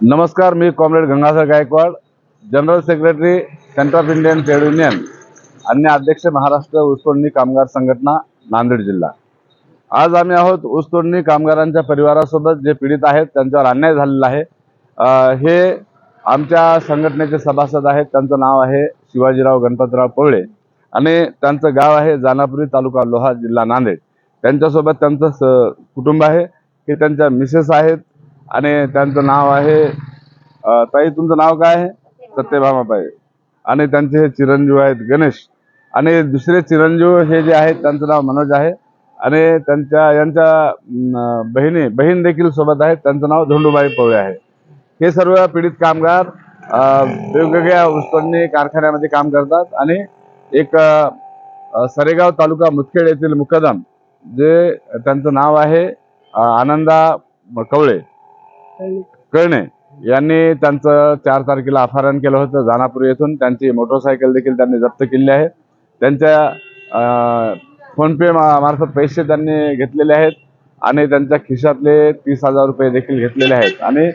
नमस्कार मी comrade Gangadhar Gaikwad general secretary centre of Indian trade union अन्य अध्यक्ष महाराष्ट्र ऊसतोडणी कामगार संघटना नांदेड जिल्हा. आज आम्ही आहोत ऊसतोडणी कामगारांच्या परिवारासोबत जे पीडित आहेत त्यांच्यावर अन्याय झालेला आहे. हे आमच्या संघटनेचे सभासद आहेत त्यांचं नाव आहे शिवाजीराव गणपतराव पवळे आणि त्यांचं गाव आहे जानापुरी तालुका लोहा जिल्हा नांदेड. त्यांच्यासोबत त्यांचं स कुटुंब आहे. हे त्यांच्या मिसेस आहेत. आणि त्यांचं नाव आहे ताई तुमचं नाव काय आहे? सत्यभामाबाई. आणि त्यांचे हे चिरंजीव आहेत गणेश. आणि दुसरे चिरंजीव हे जे आहेत त्यांचं नाव मनोज आहे. आणि त्यांच्या यांच्या बहिणी बहीण देखील सोबत आहेत. त्यांचं नाव धोंडूबाई पवळे आहे. हे सर्व पीडित कामगार वेगवेगळ्या ऊसतोडणी कारखान्यामध्ये काम करतात. आणि एक सरेगाव तालुका मुदखेड येथील मुकदम जे त्यांचं नाव आहे आनंदा कवळे. कळणे. यांनी त्यांचं चार तारखेला अपहरण केलं होतं जानापूर येथून. त्यांची मोटरसायकल देखील त्यांनी जप्त केली आहे. त्यांच्या फोनपे मार्फत पैसे त्यांनी घेतलेले आहेत आणि त्यांच्या खिशातले तीस हजार रुपये देखील घेतलेले आहेत. आणि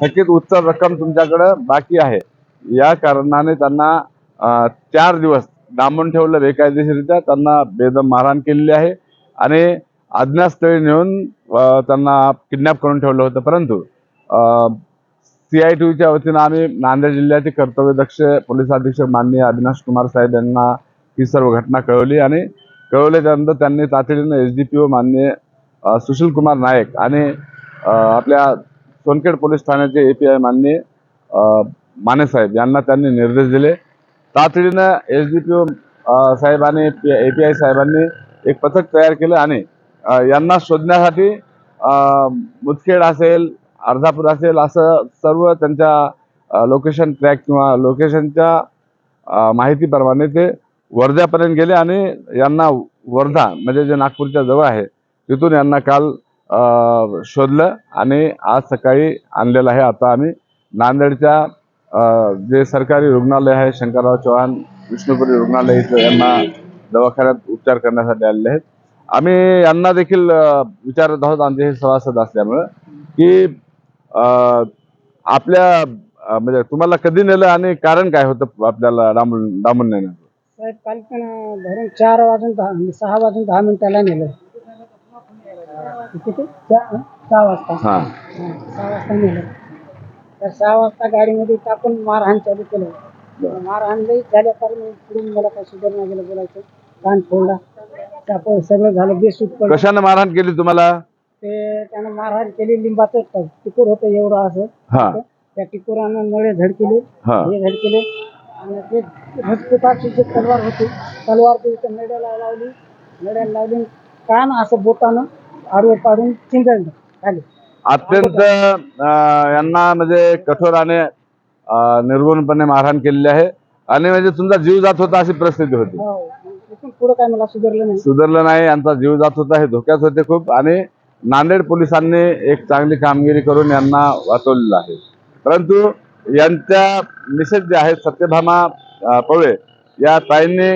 थकीत उत्तर रक्कम तुमच्याकडं बाकी आहे. या कारणाने त्यांना चार दिवस डांबून ठेवलं बेकायदेशीरित्या त्यांना बेदम मारहाण केलेली आहे. आणि अज्ञातस्थळी नेऊन त्यांना किडनॅप करून ठेवलं होतं. परंतु सी आय टीच्या वतीनं आम्ही नांदेड जिल्ह्याचे कर्तव्यदक्ष पोलीस अधीक्षक माननीय अविनाश कुमार साहेब यांना ही सर्व घटना कळवली आणि कळवल्याच्यानंतर त्यांनी तातडीनं एस डी पी ओ माननीय सुशील कुमार नायक आणि आपल्या सोनखेड पोलीस ठाण्याचे ए पी आय माननीय माने साहेब यांना त्यांनी निर्देश दिले. तातडीनं एस डी पी ओ साहेबांनी ए पी आय साहेबांनी एक पथक तयार केलं आणि यांना शोधण्यासाठी मुदखेड असेल अर्धापूर असेल असं सर्व त्यांच्या लोकेशन ट्रॅक किंवा लोकेशनच्या माहितीप्रमाणे ते वर्ध्यापर्यंत गेले आणि यांना वर्धा म्हणजे जे नागपूरच्या जवळ आहे तिथून यांना काल शोधलं आणि आज सकाळी आणलेलं आहे. आता आम्ही नांदेडच्या जे सरकारी रुग्णालय आहे शंकरराव चव्हाण विष्णुपुरी रुग्णालय इथं यांना दवाखान्यात उपचार करण्यासाठी आलेले आहेत. आम्ही यांना देखील विचारत आहोत आमचे हे सभासद असल्यामुळं की आपल्या म्हणजे तुम्हाला कधी नेलं आणि कारण काय होतं आपल्याला डांबून डांबून नेण्याचं? साहेब काल पण धरून चार वाजून दहा सहा वाजून दहा मिनिटाला नेलं. किती? सहा वाजता. हां. हं, सहा वाजता नेलं. तर सहा वाजता गाडीमध्ये टाकून मारहाण चालू केलं. मारहाण लई झाल्या कारण पुढून मला काय सुधारणा गेलं बोलायचं. कान फोडला. सगळं झालं बेसूट पडलं. कशानं मारहाण केली तुम्हाला? ते त्यानं मारहाण केली लिंबाचं टिकूर होतं एवढं असं. हा. त्या टिकुरानं नळे झडकेले हा. हे झडकेले. आणि ते जी तलवार होती तलवार ती इथं नड्याला लावली. नड्याला लावली कान असं बोटानं आडवं पाडून चिंगळलं खाली. अत्यंत अं, यांना म्हणजे कठोराने अं, निर्गुणपणे मारहाण केलेली आहे. आणि म्हणजे तुमचा जीव जात होता अशी परिस्थिती होती. हो. पुढं काय मला सुधारलं नाही. सुधारलं नाही यांचा जीव जात होता हे धोक्यात होते खूप. आणि नांदेड पोलिसांनी एक चांगली कामगिरी करून यांना वाचवलेलं आहे. परंतु यांच्या मिसेस जे आहेत सत्यभामा पवळे या ताईंनी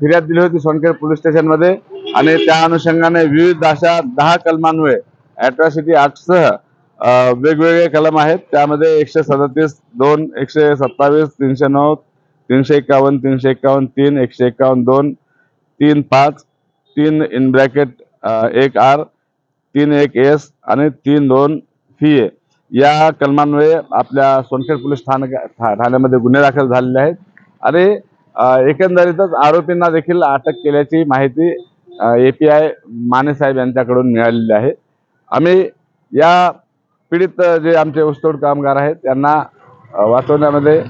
फिर्याद दिली होती सोनखेड पोलीस स्टेशनमध्ये. आणि त्या अनुषंगाने विविध अशा दहा कलमांमुळे अॅट्रॉसिटी अं, वेगवेगळे कलम आहेत. त्यामध्ये एकशे सदतीस दोन एकशे सत्तावीस तीनशे नऊ तीनशे एकावन्न तीनशे एकावन्न तीन एकशे एकावन्न दोन तीन पाच तीन इन ब्रॅकेट एक आर तीन एक एस आणि तीन दोन फी ए. या कलमांमुळे आपल्या सोनखेड पोलीस स्थानक ठा- ठाण्यामध्ये गुन्हे दाखल झालेले आहेत. आणि एकंदरीतच आरोपींना देखील अटक केल्याची माहिती ए पी आय माने साहेब यांच्याकडून मिळालेली आहे. आम्ही या पीडित जे आमचे ऊसतोड कामगार आहेत त्यांना वाचवण्यामध्ये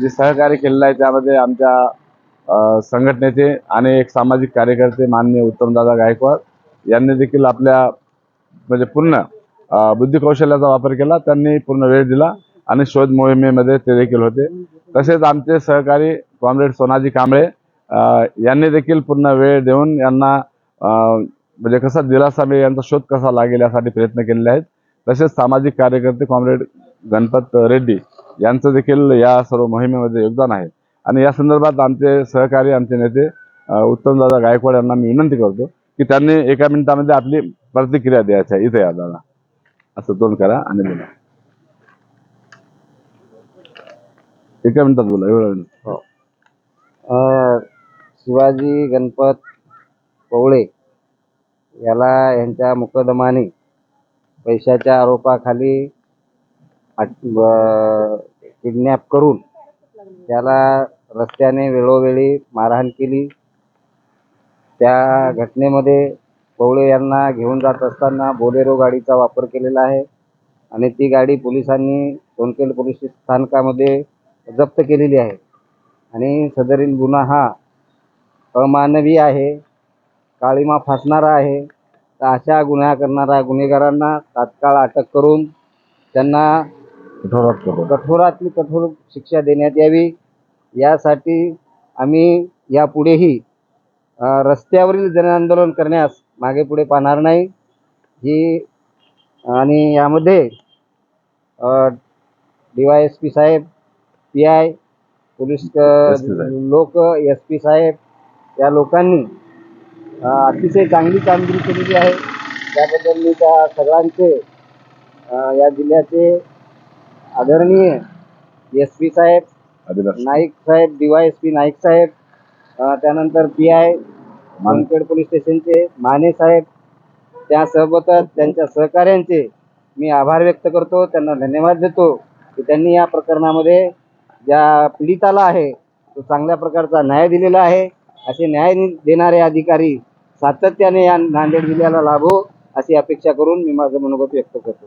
जे सहकार्य केलेलं आहे त्यामध्ये आमच्या संघटनेचे आणि एक सामाजिक कार्यकर्ते माननीय उत्तमदादा गायकवाड यांनी देखील आपल्या म्हणजे पूर्ण बुद्धिकौशल्याचा वापर केला. त्यांनी पूर्ण वेळ दिला आणि शोध मोहिमेमध्ये ते देखील होते. तसेच आमचे सहकारी कॉम्रेड सोनाजी कांबळे यांनी देखील पूर्ण वेळ देऊन यांना म्हणजे कसा दिलासा मिळेल यांचा शोध कसा लागेल यासाठी प्रयत्न केलेले आहेत. तसेच सामाजिक कार्यकर्ते कॉम्रेड गणपत रेड्डी यांचं देखील या सर्व मोहिमेमध्ये योगदान आहे. आणि या संदर्भात आमचे सहकारी आमचे नेते उत्तमदादा गायकवाड यांना मी विनंती करतो की त्यांनी एका मिनिटामध्ये आपली प्रतिक्रिया द्यायची इथे या दादा. असं तोंड करा आणि बोला. एका मिनिटात बोला. एवढं हो. शिवाजी गणपत पवळे याला यांच्या मुकदमाने पैशाच्या आरोपाखाली किडनॅप करून त्याला रस्त्याने वेळोवेळी मारहाण केली. त्या घटनेमध्ये पवळे यांना घेऊन जात असताना बोलेरो गाडीचा वापर केलेला आहे आणि ती गाडी पोलिसांनी सोनखेड पोलीस स्थानकामध्ये जप्त केलेली आहे. आणि सदरील गुन्हा हा अमानवी आहे काळीमा फासणारा आहे. तर अशा गुन्हा करणाऱ्या गुन्हेगारांना तात्काळ अटक करून त्यांना कठोरात कठोर. कठोरातली कठोर शिक्षा देण्यात यावी यासाठी आम्ही यापुढेही रस्त्यावरील जनआंदोलन करण्यास मागे पुढे पाहणार नाही ही आणि यामध्ये डी वाय एस पी साहेब पी आय पोलीस. लोक एस पी साहेब या लोकांनी अतिशय चांगली कामगिरी केलेली आहे त्याबद्दल मी त्या सगळ्यांचे या जिल्ह्याचे आदरणीय एस पी साहेब नाईक साहेब D Y S P Naik साहेब त्यानंतर पी आय मानखेड पोलीस स्टेशनचे माने साहेब त्यासोबतच त्यांच्या सहकाऱ्यांचे मी आभार व्यक्त करतो त्यांना धन्यवाद देतो की त्यांनी या प्रकरणामध्ये ज्या पीडिताला आहे तो चांगल्या प्रकारचा न्याय दिलेला आहे. असे न्याय देणारे अधिकारी सातत्याने या नांदेड जिल्ह्याला लाभो अशी अपेक्षा करून मी माझं मनोगत व्यक्त करतो.